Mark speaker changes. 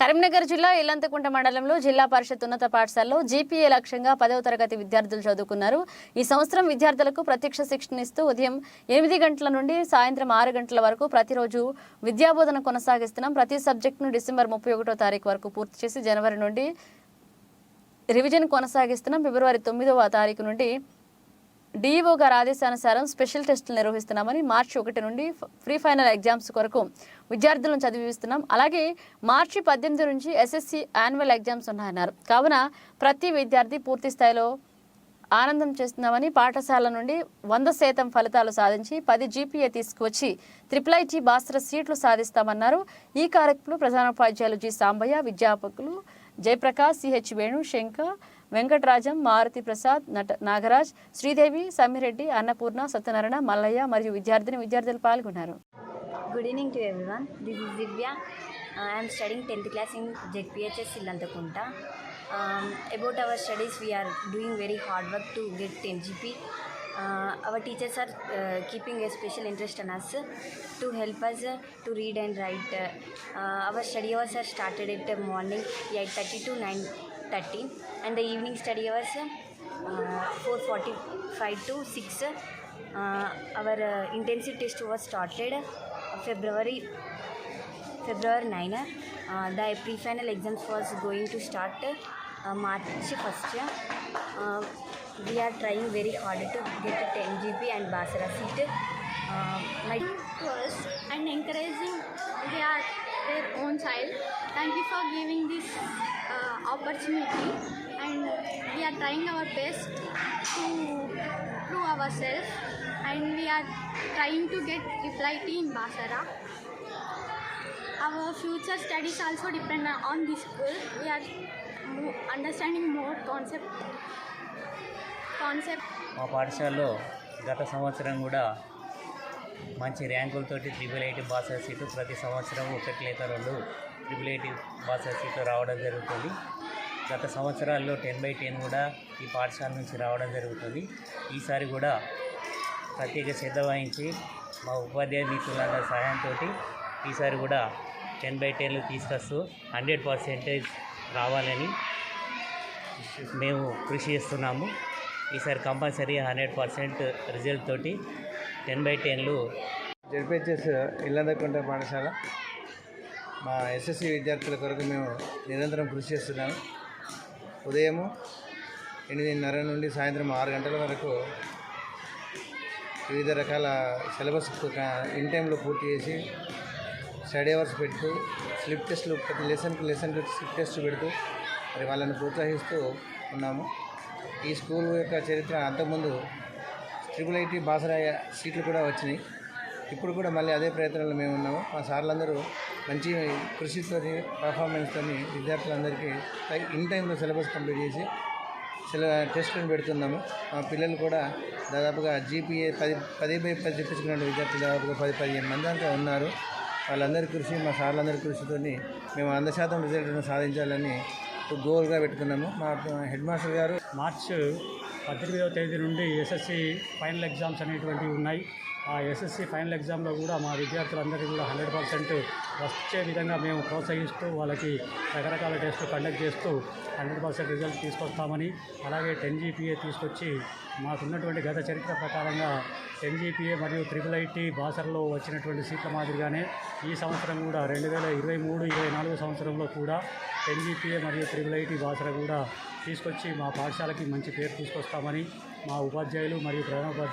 Speaker 1: కరీంనగర్ జిల్లా ఇల్లంతకుంట మండలంలో జిల్లా పరిషత్ ఉన్నత పాఠశాలలో జీపీఏ లక్ష్యంగా పదవ తరగతి విద్యార్థులు చదువుకున్నారు ఈ సంవత్సరం విద్యార్థులకు ప్రత్యక్ష శిక్షణ ఇస్తూ ఉదయం ఎనిమిది గంటల నుండి సాయంత్రం ఆరు గంటల వరకు ప్రతిరోజు విద్యాబోధన కొనసాగిస్తున్నాం ప్రతి సబ్జెక్టును డిసెంబర్ ముప్పై ఒకటో తారీఖు వరకు పూర్తి చేసి జనవరి నుండి రివిజన్ కొనసాగిస్తున్నాం ఫిబ్రవరి తొమ్మిదవ తారీఖు నుండి డీఈఓ గారి ఆదేశానుసారం స్పెషల్ టెస్టులు నిర్వహిస్తున్నామని మార్చి ఒకటి నుండి ప్రీ ఫైనల్ ఎగ్జామ్స్ కొరకు విద్యార్థులను చదివిస్తున్నాం అలాగే మార్చి పద్దెనిమిది నుంచి ఎస్ఎస్సి యాన్యువల్ ఎగ్జామ్స్ ఉన్నాయన్నారు కావున ప్రతి విద్యార్థి పూర్తి స్థాయిలో ఆనందం చేస్తున్నామని పాఠశాల నుండి వంద శాతం ఫలితాలు సాధించి పది జీపీఏ తీసుకువచ్చి త్రిపుల్ ఐటీ బాస్ర సీట్లు సాధిస్తామన్నారు ఈ కార్యక్రమంలో ప్రధానోపాధ్యాయులు జి సాంబయ్య విద్యాపకులు జయప్రకాష్ సిహెచ్ వేణు శంకర్ వెంకటరాజం మారుతి ప్రసాద్ నట నాగరాజ్ శ్రీదేవి సమ్మిరెడ్డి అన్నపూర్ణ సత్యనారాయణ మల్లయ్య మరియు విద్యార్థిని విద్యార్థులు పాల్గొన్నారు
Speaker 2: good evening to everyone this is Divya I'm studying tenth class in ZPHS Illanthakunta about our studies we are doing very hard work to get ten GP our teachers are keeping keeping special interest interest us to help to to read and write our study hours are started at morning eight thirty started nine 30, and the evening study hours 4:45 uh, to 6. Uh, our uh, intensive test was started February 9. The pre-final exams was going to start March 1st. Um, we are trying very hard to get a 10 GP and Basra seat. My
Speaker 3: first and encouraging their, their own child. Thank you for giving this uh, opportunity and we are trying our best to prove ourselves and we are trying to get reply in Basara. Our future studies also depend on this school. We are mo- understanding more concept concept
Speaker 4: మా పాఠశాలలో గత సంవత్సరం కూడా మంచి ర్యాంకులతోటి triple IIT Basar seat ప్రతి సంవత్సరం ఒకటి లేక రెండు ట్రిపుల్ ఐటీ బాసర్ సీటు రావడం జరుగుతుంది గత సంవత్సరాల్లో టెన్ బై టెన్ కూడా ఈ పాఠశాల నుంచి రావడం జరుగుతుంది ఈసారి కూడా ప్రత్యేక శ్రద్ధ వహించి మా ఉపాధ్యాయ మిత్రులందరి సహాయంతో ఈసారి కూడా టెన్ బై టెన్లు తీసుకొస్తూ హండ్రెడ్ పర్సెంటేజ్ రావాలని మేము కృషి చేస్తున్నాము ఈసారి కంపల్సరీ హండ్రెడ్ పర్సెంట్ రిజల్ట్ తోటి టెన్ బై టెన్లు
Speaker 5: జడ్పిహెచ్ఎస్ ఇల్లందకుంట పాఠశాల మా ఎస్ఎస్సి విద్యార్థుల కొరకు మేము నిరంతరం కృషి చేస్తున్నాము ఉదయము ఎనిమిదిన్నర నుండి సాయంత్రం ఆరు గంటల వరకు వివిధ రకాల సిలబస్ ఇన్ టైంలో పూర్తి చేసి స్టడీ అవర్స్ పెడుతూ స్లిప్ టెస్ట్లు ప్రతి లెసన్కి లెసన్కి స్లిప్ టెస్ట్ పెడుతూ మరి వాళ్ళని ప్రోత్సహిస్తూ ఉన్నాము ఈ స్కూల్ యొక్క చరిత్ర అంతకుముందు ట్రిపుల్ ఐటీ బాసరాయ సీట్లు కూడా వచ్చినాయి ఇప్పుడు కూడా మళ్ళీ అదే ప్రయత్నంలో మేము ఉన్నాము మా సార్లందరూ మంచి కృషితో పర్ఫార్మెన్స్తో విద్యార్థులందరికీ ఇన్ టైంలో సిలబస్ కంప్లీట్ చేసి సిల టెస్టులను పెడుతున్నాము మా పిల్లలు కూడా దాదాపుగా జీపీఏ పది పది బై పది తెప్పించుకునే విద్యార్థులు దాదాపుగా పది పదిహేను మంది అంతా ఉన్నారు వాళ్ళందరి కృషి మా సార్లందరి కృషితో మేము వంద శాతం రిజల్ట్ను సాధించాలని గోల్గా పెట్టుకున్నాము మా హెడ్ మాస్టర్ గారు
Speaker 6: మార్చ్ పద్దెనిమిదవ తేదీ నుండి ఎస్ఎస్సి ఫైనల్ ఎగ్జామ్స్ అనేటువంటివి ఉన్నాయి ఆ ఎస్ఎస్సి ఫైనల్ ఎగ్జామ్లో కూడా మా విద్యార్థులందరికీ కూడా హండ్రెడ్ పర్సెంట్ వచ్చే విధంగా మేము ప్రోత్సహిస్తూ వాళ్ళకి రకరకాల టెస్టులు కండక్ట్ చేస్తూ హండ్రెడ్ పర్సెంట్ రిజల్ట్ తీసుకొస్తామని అలాగే టెన్ జీపీఏ తీసుకొచ్చి మాకున్నటువంటి గత చరిత్ర ప్రకారంగా టెన్ జీపీఏ మరియు త్రిపుల్ ఐటీ బాసర్లో వచ్చినటువంటి సీట్ల మాదిరిగానే ఈ సంవత్సరం కూడా రెండు వేల ఇరవై మూడు ఇరవై నాలుగు సంవత్సరంలో కూడా టెన్ జీపీఏ మరియు త్రిపుల్ ఐటీ బాసర కూడా తీసుకొచ్చి మా పాఠశాలకి మంచి పేరు తీసుకొస్తామని మా ఉపాధ్యాయులు మరియు ప్రధానోపాధ్యాయులు